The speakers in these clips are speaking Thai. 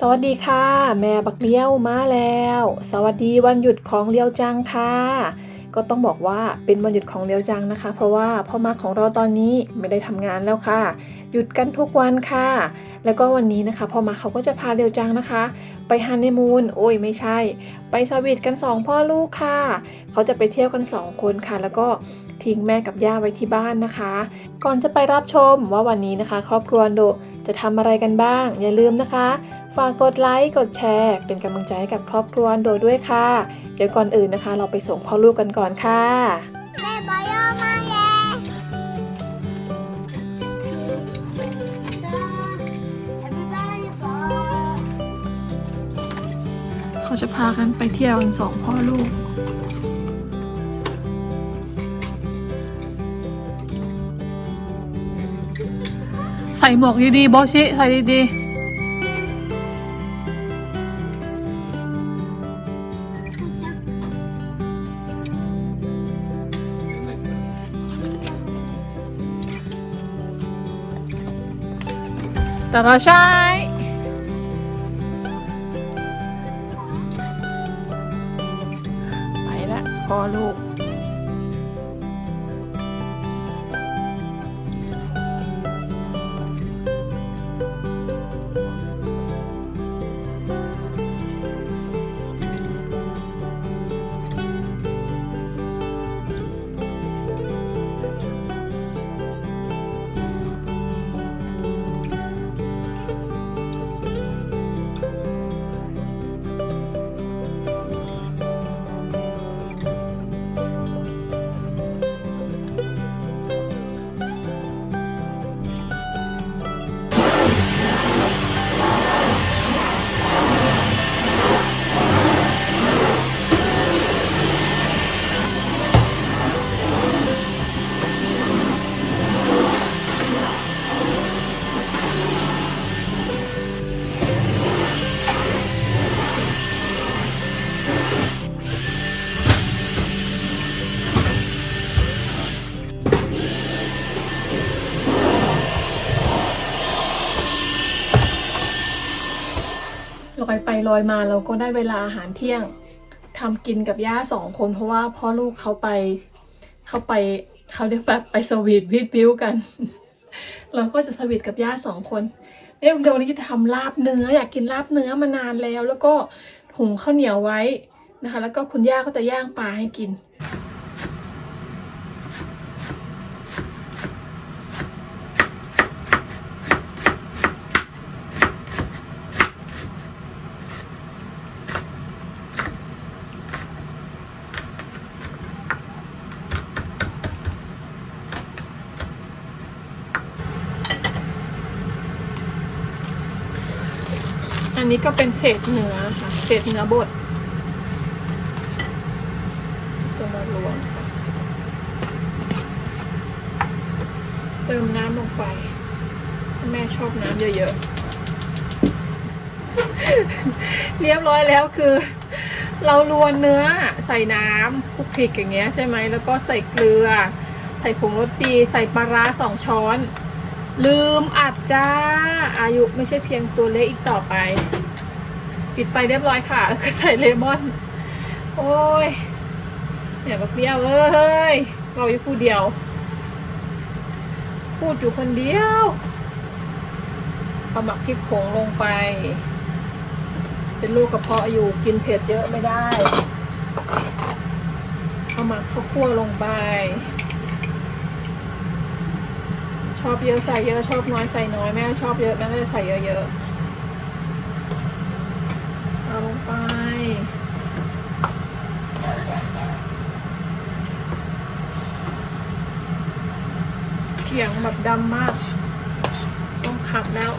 สวัสดีค่ะ แม่บักเลี้ยวมาแล้ว สวัสดีวันหยุดของเลี้ยวจังค่ะ ก็ต้องบอกว่าเป็นวันหยุดของเลี้ยวจังนะคะ เพราะว่าพ่อมาของเราตอนนี้ไม่ได้ทำงานแล้วค่ะ หยุดกันทุกวันค่ะ แล้วก็วันนี้นะคะพ่อมาเขาก็จะพาเลี้ยวจังนะคะ ไปฮันนีมูนโอ้ยไม่ใช่ ไปสวีทกันสองพ่อลูกค่ะ เขาจะไปเที่ยวกันสองคนค่ะ แล้วก็ทิ้งแม่กับย่าไว้ที่บ้านนะคะ ก่อนจะไปรับชมว่าวันนี้นะคะ ครอบครัวนโด จะทำอะไรกันบ้าง อย่าลืมนะคะ ฝากกดไลค์ กดแชร์ เป็นกำลังใจให้กับครอบครัวอันโดด้วยค่ะ เดี๋ยวก่อนอื่นนะคะ เราไปส่งพ่อลูกกันก่อนค่ะแม่บอยอมาแล้ว Everybody ball เขาจะพากันไปเที่ยวกันสองพ่อลูก ส่หมวกดีๆโบชิ ใส่ดีๆแต่เราใช้ไปละพอลูก ลอยไปลอยมาเราก็ได้เวลาอาหารเที่ยงทำกินกับย่าสองคน เพราะว่าพ่อลูกเขาไปเขาไปเขาเรียกแบบไปสวีทวิดบิวกัน เราก็จะสวีทกับย่าสองคนเอ้ยเดี๋ยววันนี้จะทำลาบเนื้ออยากกินลาบเนื้อมานานแล้ว แล้วก็หุงข้าวเหนียวไว้นะคะ แล้วก็คุณย่าก็จะย่างปลาให้กิน นี้ก็เป็นเศษเนื้อค่ะ เศษเนื้อบดจะมารวมค่ะ เติมน้ำลงไป แม่ชอบน้ำเยอะๆ เรียบร้อยแล้วคือ เราลวนเนื้อใส่น้ำคลุกคลิกอย่างเงี้ยใช่ไหม แล้วก็ใส่เกลือ ใส่ผงรสดี ใส่ปลาร้าสองช้อนลืมอัดจ้า อายุไม่ใช่เพียงตัวเล็กอีกต่อไป ปิดไฟเรียบร้อยค่ะแล้วก็ใส่เลมอน โอ้ยอย่าบักเดียวเอ้ยเราอยู่ผู้เดียว พูดอยู่คนเดียวเอาหมักพริกผงลงไป เป็นลูกกระเพาะอยู่กินเผ็ดเยอะไม่ได้เอาหมักข้าวคั่วลงไป ชอบเยอะใส่เยอะชอบน้อยใส่น้อยแม่ชอบเยอะแม่ก็จะใส่เยอะๆเอาลงไป เขียงแบบดำมาก ต้องขัดแล้ว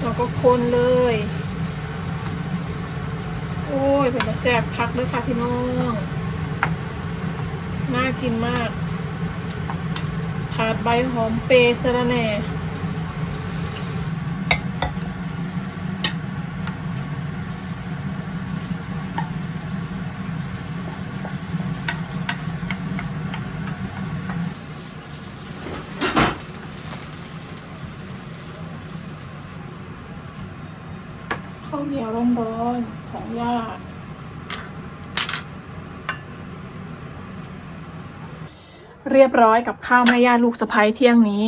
เราก็คนเลย โอ้ยเป็นแบบแซ่บคักเลยค่ะพี่น้องน่ากินมาก ขาดใบหอมเปรสะระแหน่ ข้าวเหนียวร้อนๆของย่าเรียบร้อยกับข้าวแม่ย่าลูกสะพ้ยเที่ยงนี้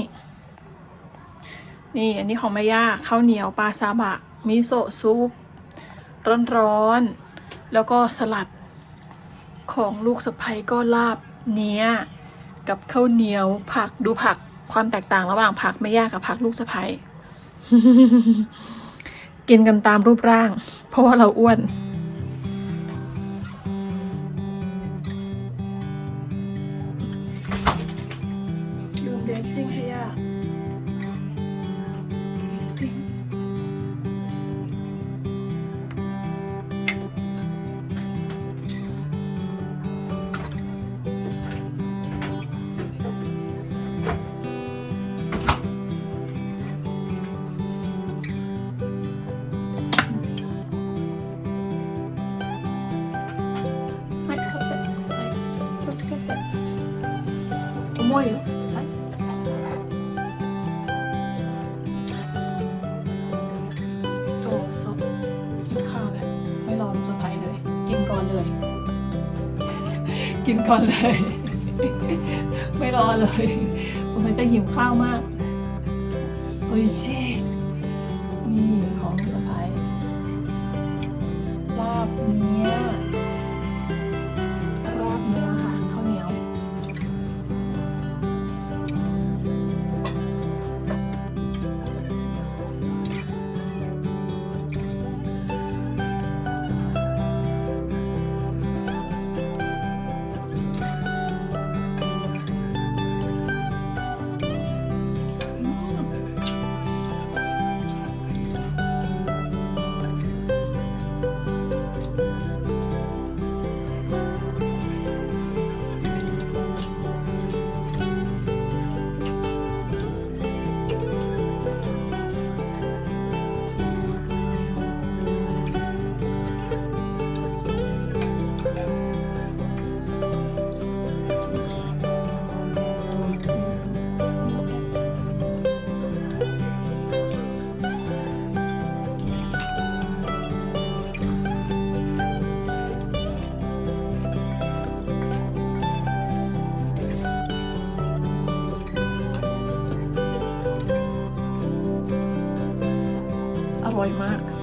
นี่อันนี้ของแม่ย่าข้าวเหนียวปลาซาบะมิโซะซุปร้อนๆแล้วก็สลัดของลูกสะพ้ยก็ลาบเนี้ยกับข้าวเหนียวผักดูผักความแตกต่างระหว่างผักแม่ย่ากับผักลูกสะพ้ย กินกันตามรูปร่าง เพราะว่าเราอ้วน ก่อนเลย ไม่รอเลย สงสัยจะหิวข้าวมากโอ้ยเช่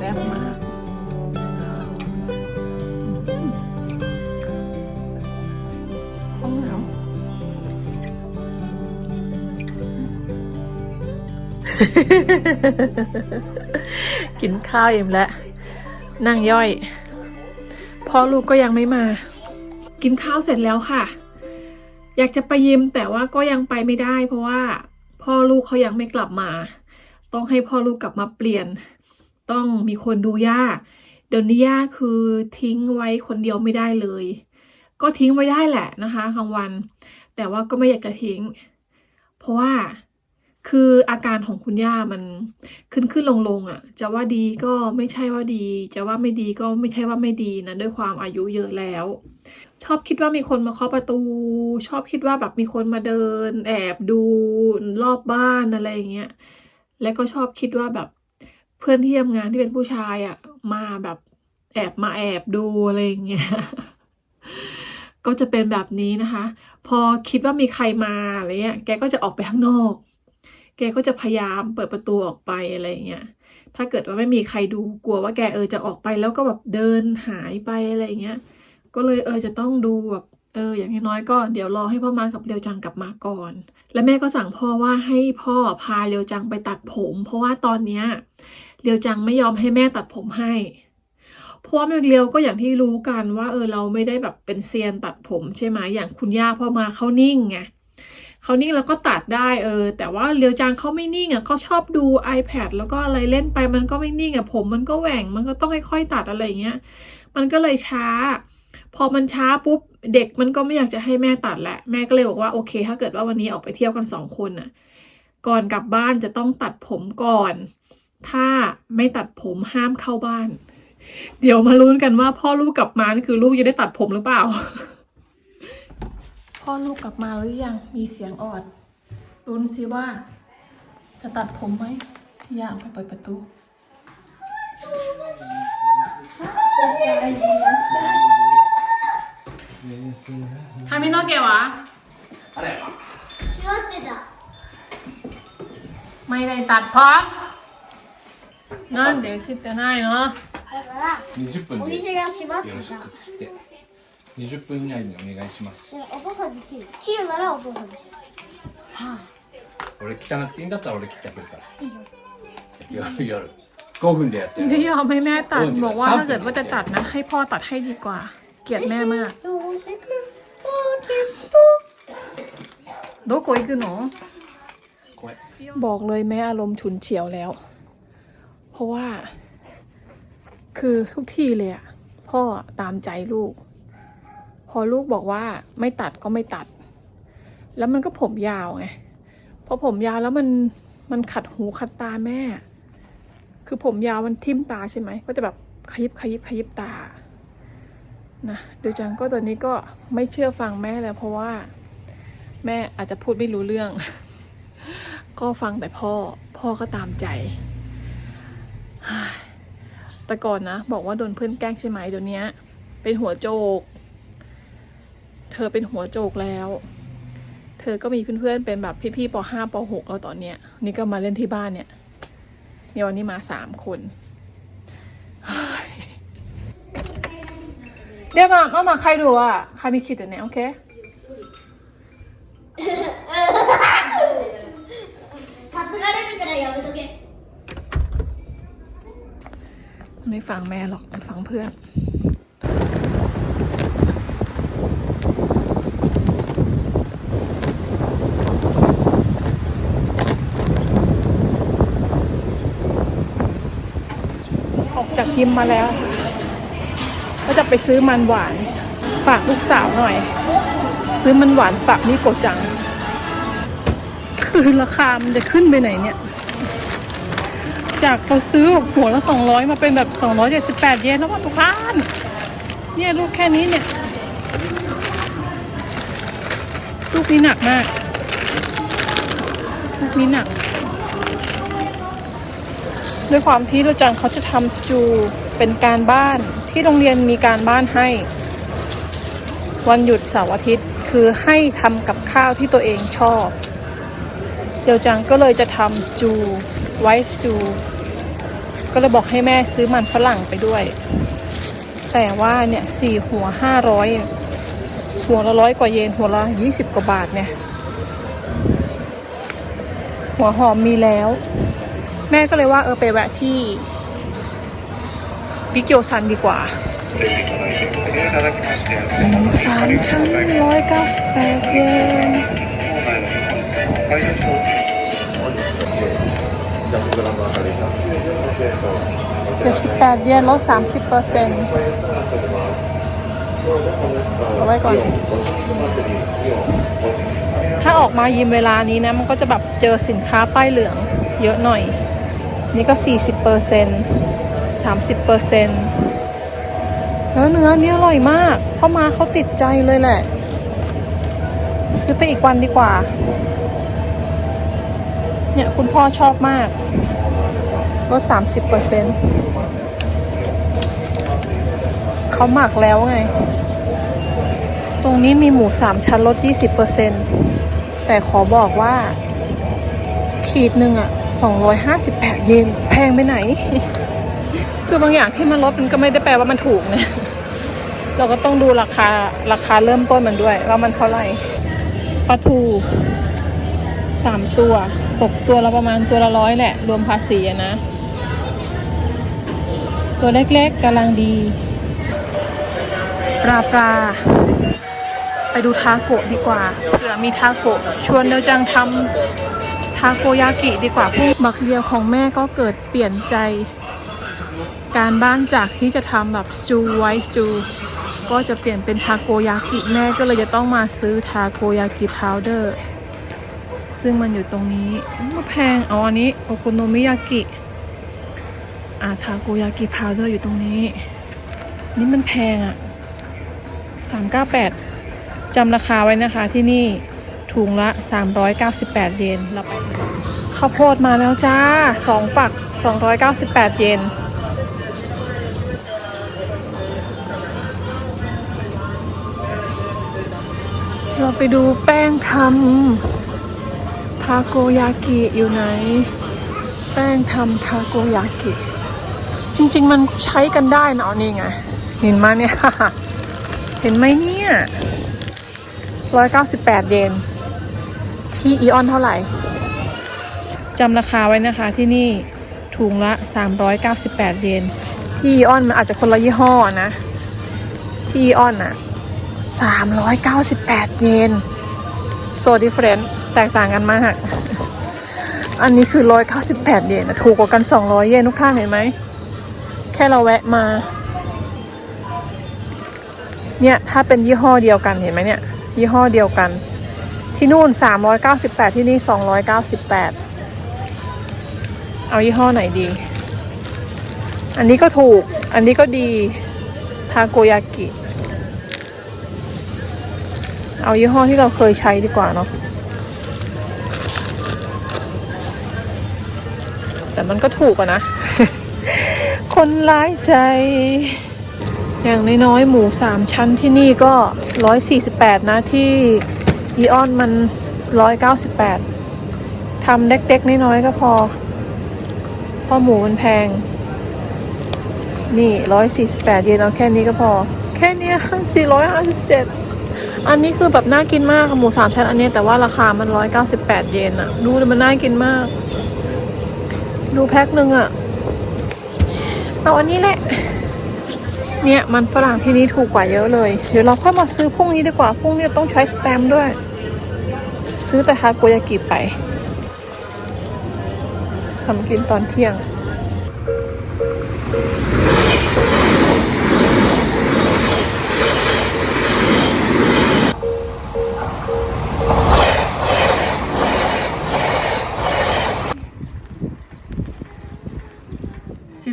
ซ่บมากห้องน้ำกินข้าวเอ็มแล้วนั่งย่อยพ่อลูกก็ยังไม่มา กินข้าวเสร็จแล้วค่ะ อยากจะไปยิมแต่ว่าก็ยังไปไม่ได้ เพราะว่าพ่อลูกเขายังไม่กลับมา ต้องให้พ่อลูกกลับมาเปลี่ยน ต้องมีคนดูย่าเดี๋ยวนี้ย่าคือทิ้งไว้คนเดียวไม่ได้เลย ก็ทิ้งไว้ได้แหละนะคะกลางวัน แต่ว่าก็ไม่อยากจะทิ้ง เพราะว่าคืออาการของคุณย่ามันขึ้นขึ้นลงลงอะ จะว่าดีก็ไม่ใช่ว่าดี จะว่าไม่ดีก็ไม่ใช่ว่าไม่ดีนะด้วยความอายุเยอะแล้ว ชอบคิดว่ามีคนมาเคาะประตู ชอบคิดว่าแบบมีคนมาเดิน แอบดูรอบบ้านอะไรอย่างเงี้ยแล้วก็ชอบคิดว่าแบบ เพื่อนที่ทำงานที่เป็นผู้ชายอะ่ะ มาแบบแอบมาแอบดูอะไรอย่างเงี้ย ก็จะเป็นแบบนี้นะคะ พอคิดว่ามีใครมาอะไรเงี้ย แกก็จะออกไปข้างนอก แกก็จะพยายามเปิดประตูออกไปอะไรเงี้ย ถ้าเกิดว่าไม่มีใครดูกลัวว่าแกเออจะออกไปแล้วก็แบบเดินหายไปอะไรเงี้ย ก็เลยเออจะต้องดูแบบเอออย่างน้อยก็เดี๋ยวรอให้พ่อมากับเรียวจังกลับมาก่อน และแม่ก็สั่งพ่อว่าให้พ่อพาเรียวจังไปตัดผม เพราะว่าตอนเนี้ย เรียวจังไม่ยอมให้แม่ตัดผมให้ เพราะว่าแม่เรียวก็อย่างที่รู้กันว่าเออเราไม่ได้แบบเป็นเซียนตัดผมใช่ไหมอย่างคุณย่าพ่อมาเขานิ่งไงเขานิ่งแล้วก็ตัดได้เออ แต่ว่าเรียวจังเขาไม่นิ่งอะเขาชอบดู iPad แล้วก็อะไรเล่นไปมันก็ไม่นิ่งอะผมมันก็แหว่งมันก็ต้องค่อยๆตัดอะไรเงี้ย มันก็เลยช้า พอมันช้าปุ๊บเด็กมันก็ไม่อยากจะให้แม่ตัดแหละ แม่ก็เลยบอกว่าโอเค ถ้าเกิดว่าวันนี้ออกไปเที่ยวกันสองคนน่ะ ก่อนกลับบ้านจะต้องตัดผมก่อน ถ้าไม่ตัดผมห้ามเข้าบ้าน เดี๋ยวมาลุ้นกันว่าพ่อลูกกลับมานี่คือลูกจะได้ตัดผมหรือเปล่า พ่อลูกกลับมาหรือยังมีเสียงออดลุ้นสิว่า จะตัดผมไหมอย่าไปเปิดประตู เ 髪の毛は座ってた ไม่ได้ตัดเพราะ なんで切ってないのだから20分でよお店が閉まってろしたくって20分以内にお願いしますでもお父さんに切る切るならお父さんに切る俺汚くていいんだったら俺切ってくるからいいよ夜夜5分でやってやる ไม่ยอมให้แม่ตัด โอ้ย บอกว่า สาม ถ้าเกิดว่าจะตัดนะ ให้พ่อตัดให้ดีกว่า เกลียดแม่มาก よろしくポケット โดโกอิกุโนะ 怖い บอกเลยแม่อารมณ์ฉุนเฉียวแล้ว เพราะว่า คือทุกที่เลยอะพ่อตามใจลูก พอลูกบอกว่าไม่ตัดก็ไม่ตัด แล้วมันก็ผมยาวไงพอผมยาวแล้วมันมันขัดหูขัดตาแม่ คือผมยาวมันทิ่มตาใช่ไหมก็จะแบบขยิบขยิบขยิบตานะเดี๋ยวจังก็ตอนนี้ก็ไม่เชื่อฟังแม่แล้วเพราะว่าแม่อาจจะพูดไม่รู้เรื่อง ก็ฟังแต่พ่อ พ่อก็ตามใจ แต่ก่อนนะ บอกว่าโดนเพื่อนแกล้งใช่ไหมเดี๋ยวนี้เป็นหัวโจก เธอเป็นหัวโจกแล้ว เธอก็มีเพื่อนๆเป็นแบบพี่ๆป .5 ป .6 แล้วตอนเนี้ย นี่ก็มาเล่นที่บ้านเนี่ยเนี่ยวันนี้มาสามคนเฮ้ยเดี๋ยวมาเอามาใครดูอะใครมีคิดอยู่เนี่ยโอเค ไม่ฟังแม่หรอก มันฟังเพื่อนออกจากยิมมาแล้ว ก็จะไปซื้อมันหวาน ฝากลูกสาวหน่อย ซื้อมันหวานฝากนี่โกจัง คือราคามันจะขึ้นไปไหนเนี่ย จากเราซื้อแบบหัวละสองร้อยมาเป็นแบบสองร้อยเจ็ดสิบแปดเยนแล้วว่าทุกท่านเนี่ยลูกแค่นี้เนี่ย ลูกนี้หนักมาก ลูกนี้หนัก ด้วยความที่เราจังเขาจะทำสจูเป็นการบ้านที่โรงเรียนมีการบ้านให้ วันหยุดเสาร์อาทิตย์คือให้ทำกับข้าวที่ตัวเองชอบ เดี๋ยวจังก็เลยจะทำสจู ไวท์สจูก็เลยบอกให้แม่ซื้อมันฝรั่งไปด้วย แต่ว่าเนี่ยสี่หัวห้าร้อยหัวละร้อยกว่าเยนหัวละยี่สิบกว่าบาทเนี่ย หัวหอมมีแล้ว แม่ก็เลยว่าเออไปแวะที่บิกียซันดีกว่าสามชั้นร้อยเก้าสิบแปดเยน เจ็ดสิบแปดเยนลดสามสิบเปอร์เซ็นต์เอาไว้ก่อน ถ้าออกมายิมเวลานี้นะ มันก็จะแบบเจอสินค้าป้ายเหลืองเยอะหน่อย นี่ก็ 40เปอร์เซ็นต์30เปอร์เซ็นต์แล้วเนื้อนี่อร่อยมากเพ่อมาเขาติดใจเลยแหละ ซื้อไปอีกวันดีกว่า เนี่ยคุณพ่อชอบมาก ลด30เปอร์เซ็นต์เขาหมักแล้วไง ตรงนี้มีหมูสามชั้นลด20เปอร์เซ็นต์แต่ขอบอกว่า ขีดหนึ่งอะ258เยนแพงไปไหน คือบางอย่างที่มันลดมันก็ไม่ได้แปลว่ามันถูกนะเราก็ต้องดูราคาราคาเริ่มต้นมันด้วย ว่ามันเท่าไหร่ปลาทูสามตัว ตกตัวละประมาณตัวละร้อยแหละ รวมภาษีนะ ตัวเล็กๆกำลังดี ปลาปลา ไปดูทาโกะดีกว่า เผื่อมีทาโกะชวนเดวจังทำทาโกยากิดีกว่าพวกบักเดียวของแม่ก็เกิดเปลี่ยนใจ การบ้านจากที่จะทำแบบสจูไวสจูก็จะเปลี่ยนเป็นทาโกยากิแม่ก็เลยจะต้องมาซื้อทาโกยากิพาวเดอร์ซึ่งมันอยู่ตรงนี้แพงเอาอันนี้โอโกโนมิยากิ อาทาโกยากิพาวเดอร์อยู่ตรงนี้ นี่มันแพงอะ่ะ 398จำราคาไว้นะคะที่นี่ถุงละ 398 เยนเราไปข้าวโพดมาแล้วจ้า2ปัก 298 เยนเราไปดูแป้งทำทาโกยากิอยู่ไหน แป้งทำทาโกยากิ จริง ๆ มันใช้กันได้นะเอานี่ไงเห็นมาเนี่ย เห็นไหมเนี่ยร้อยเก้าสิบแปดเยนที่อีออนเท่าไหร่จำราคาไว้นะคะที่นี่ถุงละ 398 เยน ที่อีออนมันอาจจะคนละยี่ห้อนะ ที่อีออนอะ398 เยน so different แตกต่างกันมาก อันนี้คือ 198 เยนนะถูกกว่ากัน 200 เยนทุกท่านเห็นไหมแค่เราแวะมา เนี่ยถ้าเป็นยี่ห้อเดียวกันเห็นไหมเนี่ย ยี่ห้อเดียวกัน ที่นู่น 398 ที่นี่ 298 เอายี่ห้อไหนดี อันนี้ก็ถูก อันนี้ก็ดีทาโกยากิ เอายี่ห้อที่เราเคยใช้ดีกว่าเนาะแต่มันก็ถูกอะนะ คนร้ายใจ อย่างน้อยๆหมูสามชั้นที่นี่ก็148นะที่อีออนมัน198ทำเด็กๆน้อยๆก็พอ เพราะหมูมันแพง นี่148เยนเอาแค่นี้ก็พอ แค่นี้ย457อันนี้คือแบบน่ากินมากหมูสามชั้นอันนี้แต่ว่าราคามัน198เยนอะดูมันน่ากินมาก ดูแพ็คหนึ่งอะ เอาอันนี้แหละ เนี่ยมันฝรั่งที่นี่ถูกกว่าเยอะเลย เดี๋ยวเราค่อยมาซื้อพรุ่งนี้ดีกว่า พรุ่งนี้ต้องใช้สแตมป์ด้วย ซื้อแต่ฮาโกยากิไปทำกินตอนเที่ยง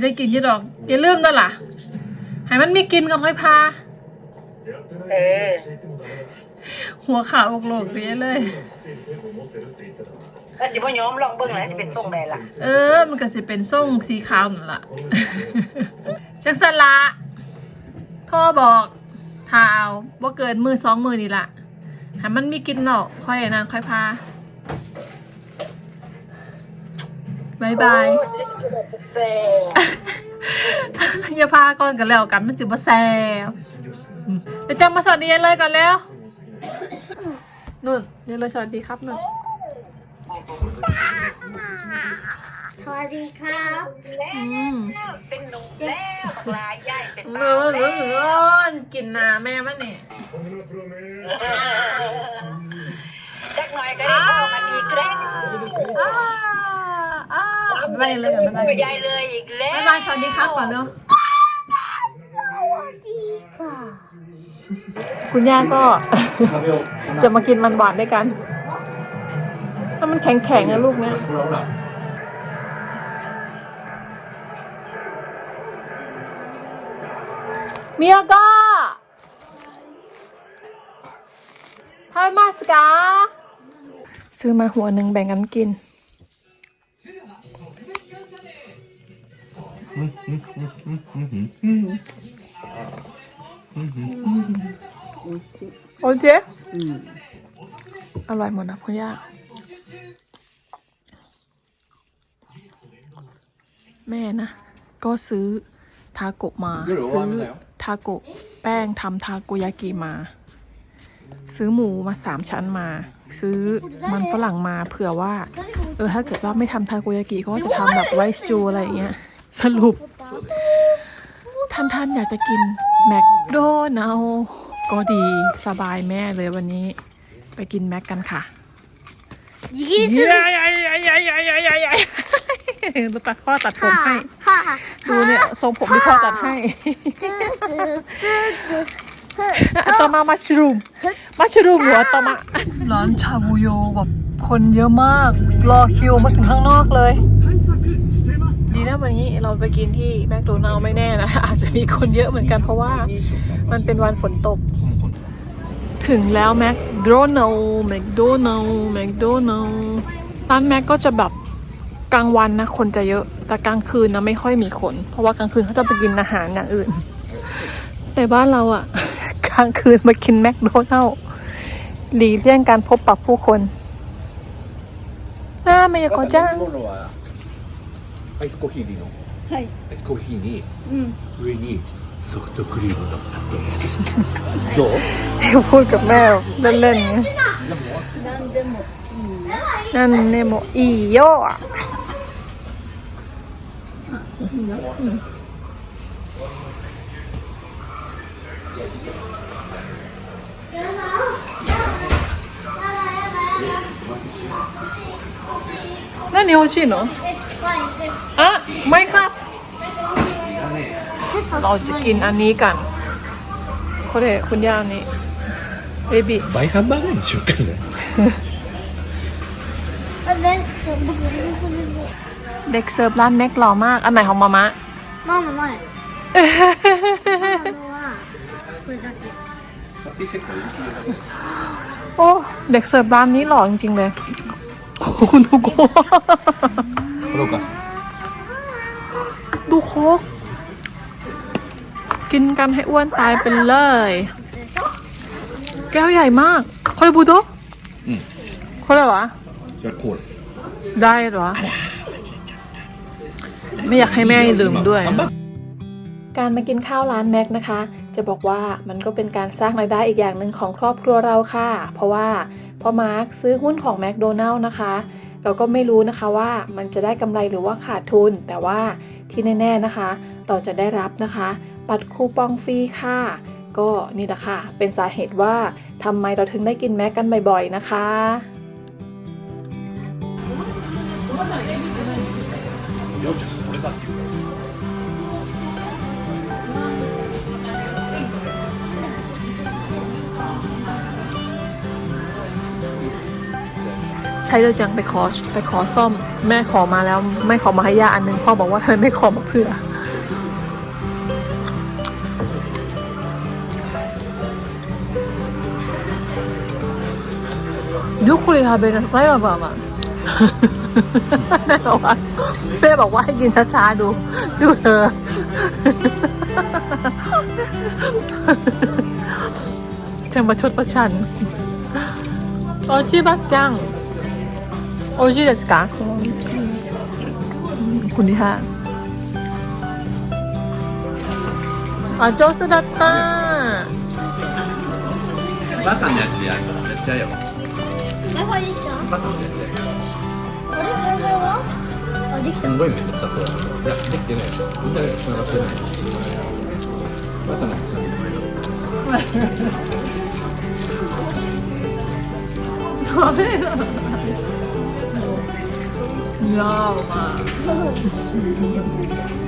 ได้กินอยี่ดอกอย่าลืมด้วยล่ะให้มันมีกินก่อนค่อยพาเออ หัวขาวอกโลกเดียเลย ก็สิบ่ยอมลองเบิ่งแล้วสิเป็นทรงใดล่ะ เออ มันก็สิเป็นส่งสีขาวนั่นล่ะ จังสันละพ่อบอกถ้าเอาว่าเกินมือสองมือนี่ล่ะให้มันมีกินเนาะค่อยอันนั้นค่อยพา บายบาย โอ้สิเซ่อย่าพาก่อนกันแล้วกันมันจิบมาแซวเดี๋ยวจำมาสวัสดีเลยก่อนแล้วนุ่นเดี๋ยวเลยสวัสดีครับนุ่นสวัสดีครับอืมเป็นหนุ่มแล้วบักลายใหญ่เป็นนบ้าวลแล้นวนกินนาแม่มันนี่ จักหน่อยก็ได้พ่อมันอีกแล้วไม่เลยไม่เได้เลยอีกแล้วบ๊ายบยสวัสดีครับก่อนเร็วคุณย่าก็ จะมากินมันหวานด้วยกัน ถ้ามันแข็งแข็งๆอะลูกเนี้ย เมียก็ ทามาสกาซื้อมาหัวหนึ่งแบ่งกันกิน โอเคอร่อยหมดนะคุณย่า แม่นะ ก็ซื้อทาโกะมา ซื้อทาโกะแป้งทำทาโกยากิมา ซื้อหมูมาสามชั้นมา ซื้อมันฝรั่งมาเผื่อว่า เออถ้าเกิดว่าไม่ทำทาโกยากิก็จะทำแบบไวซ์จูอะไรอย่างเงี้ยสรุปท่านท่านอยากจะกินแมคโดนัลก็ดีสบายแม่เลยวันนี้ ไปกินแมคกันค่ะยี่ยายายายายายายายายดูตัดข้อตัดผมให้ดูเนี่ยทรงผมที่พ่อตัดให้ อะตอมามัชรูมมัชรูมหรืออะตอมาร้านชาบูโยแบบคนเยอะมาก รอคิวมาถึงข้างนอกเลย ดีนะวันนี้เราไปกินที่แมคโดนัลล์ไม่แน่นะ อาจจะมีคนเยอะเหมือนกันเพราะว่ามันเป็นวันฝนตก ถึงแล้วแมคโดนัลล์แมคโดนัลล์แมคโดนัลล์ร้านแมคก็จะแบบกลางวันนะคนจะเยอะแต่กลางคืนนะไม่ค่อยมีคน เพราะว่ากลางคืนเขาจะไปกินอาหารอย่างอื่น แต่บ้านเราอะ่ะ กลางคืนมากินแมคโดนัลล์ หลีเลี่ยงการพบปะผู้คนน่าไม่อยากขอจ้าง 飲み物はアイスコーヒーでいいのはいアイスコーヒーにうん上にソフトクリーム乗ったってどう พูดกับแม่เล่นๆไง 何でも นั่นเนโมอีโยอะ นั่น นี่欲しいのอ่ะไม่ครับ เราจะกินอันนี้กันこれคุณย่านี่เบบี้ 倍ハンバーガーにしようかねあれ僕マ เด็กเสิร์ฟร้านแม็กหล่อมาก อันไหนของมามะ マないママのはこれだけ โอ้เด็กเสิร์ฟร้านนี้หล่อจริงๆเลยโอ้คุณดูโกโรกัดูโคกกินกันให้อ้วนตายไปเลย แก้วใหญ่มากคอลบูโดอืมคนอะไรวะจะขวดได้หรอ ไม่อยากให้แม่ดื่มด้วย การมากินข้าวร้านแม็กนะคะ จะบอกว่ามันก็เป็นการสร้างรายได้อีกอย่างหนึ่งของครอบครัวเราค่ะ เพราะว่าพ่อมาร์คซื้อหุ้นของแมคโดนัลล์นะคะ เราก็ไม่รู้นะคะว่ามันจะได้กำไรหรือว่าขาดทุน แต่ว่าที่แน่ ๆนะคะ เราจะได้รับนะคะ ปัดคูปองฟรีค่ะ ก็นี่แหละค่ะ เป็นสาเหตุว่าทำไมเราถึงได้กินแม็กกันบ่อยๆนะคะ ช่เลยจังไปขอไปขอซ่อม แม่ขอมาแล้ว ไม่ขอมาให้ย่าอันหนึงพ่อบอกว่าเธอไม่ขอมาเพื่อ ยุคุริทาเบนะไซบะบะมา แม่บอกว่าแม่บอกว่าให้กินช้าๆดู ดูเธอ เธอมาชดประชัน おちばちゃん 美味しいですかคุณดิค่ะあ上手だったばあさんのやつやるからやっちゃえよえこれできたばあさんのやつやるあれこれこれはあできすんごいめんどくさそうだいやできてないみんなでつながってないばあさんのやつやるยาว มากた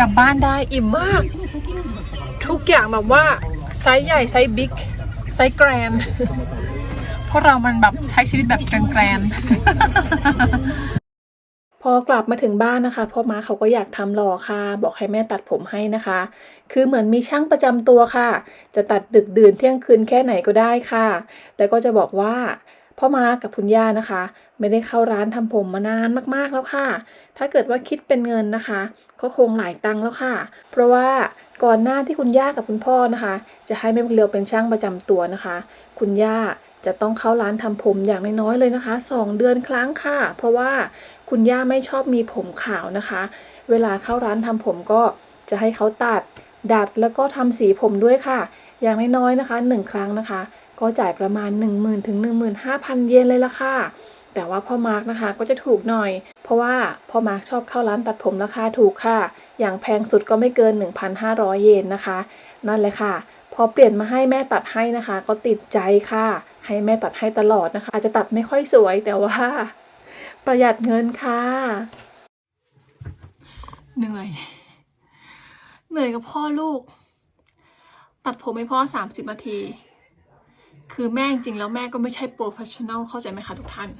กลับบ้านได้อิ่มมาก ทุกอย่างแบบว่า ไซส์ใหญ่ ไซส์บิ๊ก ไซส์แกรนเพราะเรามันแบบใช้ชีวิตแบบแกรนพอกลับมาถึงบ้านนะคะพ่อม้าเขาก็อยากทำหล่อค่ะ บอกให้แม่ตัดผมให้นะคะ คือเหมือนมีช่างประจำตัวค่ะ จะตัดดึกดื่นเที่ยงคืนแค่ไหนก็ได้ค่ะ แล้วก็จะบอกว่า พ่อมากับคุณย่านะคะ ไม่ได้เข้าร้านทำผมมานานมากๆแล้วค่ะ ถ้าเกิดว่าคิดเป็นเงินนะคะ ก็คงหลายตังค์แล้วค่ะ เพราะว่าก่อนหน้าที่คุณย่ากับคุณพ่อนะคะ จะให้แม่เรียวเป็นช่างประจำตัวนะคะ คุณย่าจะต้องเข้าร้านทำผมอย่างน้อยๆเลยนะคะสองเดือนครั้งค่ะ เพราะว่าคุณย่าไม่ชอบมีผมขาวนะคะ เวลาเข้าร้านทำผมก็จะให้เขาตัดดัดแล้วก็ทำสีผมด้วยค่ะ อย่างน้อยๆนะคะหนึ่งครั้งนะคะ ก็จ่ายประมาณ 1 0,000ถึง15,000 เยนเลยละค่ะ แต่ว่าพ่อมาร์กนะคะก็จะถูกหน่อย เพราะว่าพ่อมาร์กชอบเข้าร้านตัดผมราคาถูกค่ะ อย่างแพงสุดก็ไม่เกิน 1,500 เยนนะคะ นั่นเลยค่ะ พอเปลี่ยนมาให้แม่ตัดให้นะคะ ก็ติดใจค่ะ ให้แม่ตัดให้ตลอดนะคะ อาจจะตัดไม่ค่อยสวยแต่ว่า ประหยัดเงินค่ะ เหนื่อย เหนื่อยกับพ่อลูก ตัดผมให้พ่อ30นาที คือแม่จริงแล้วแม่ก็ไม่ใช่โปรเฟชชั่นอลเข้าใจไหมคะทุกท่าน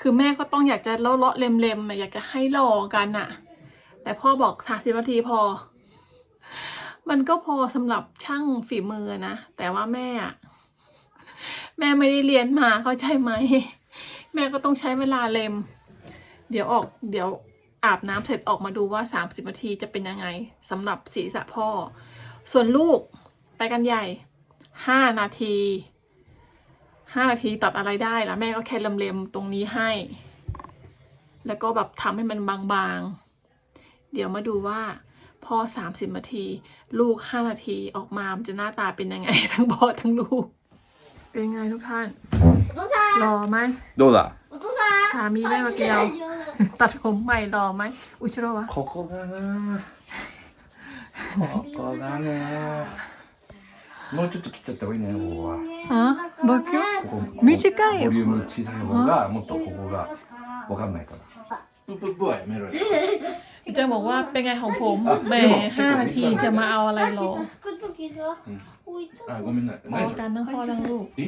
คือแม่ก็ต้องอยากจะเลาะเลาะเล็มๆอยากจะให้หลอกันน่ะแต่พ่อบอกสามสิบนาทีพอ มันก็พอสำหรับช่างฝีมือนะ แต่ว่าแม่อะแม่ไม่ได้เรียนมาเข้าใจไหม แม่ก็ต้องใช้เวลาเล็ม เดี๋ยวออกเดี๋ยวอาบน้ำเสร็จออกมาดูว่า 30นาทีจะเป็นยังไงสำหรับศีรษะพ่อ ส่วนลูกไปกันใหญ่ 5 นาที 5 นาทีตัดอะไรได้แล้วแม่ก็แค่เล็มๆตรงนี้ให้ แล้วก็แบบทำให้มันบางๆ เดี๋ยวมาดูว่าพ่อ 30 นาที ลูก 5 นาทีออกมามันจะหน้าตาเป็นยังไง ทั้งพ่อทั้งลูก เป็นไงทุกท่าน お父さん รอไหม どうだお父さん สามีได้มาเกียว ตัดผมใหม่รอไหม อุชโรวะ ここがなここがね もうちょっと切っちゃった方がいいねここはあどうきよここ短いよボリューム小さい方がもっとここがわかんないからプップップはやめろよ เจะบอกว่าเป็นไงของผม อ่ะ แหม่ でも ห้านาทีจะมาเอาอะไรรอ さっきさ拭く時さ置いとあごめんな พอ 何それ กันทั้งพ่อทั้งลูก え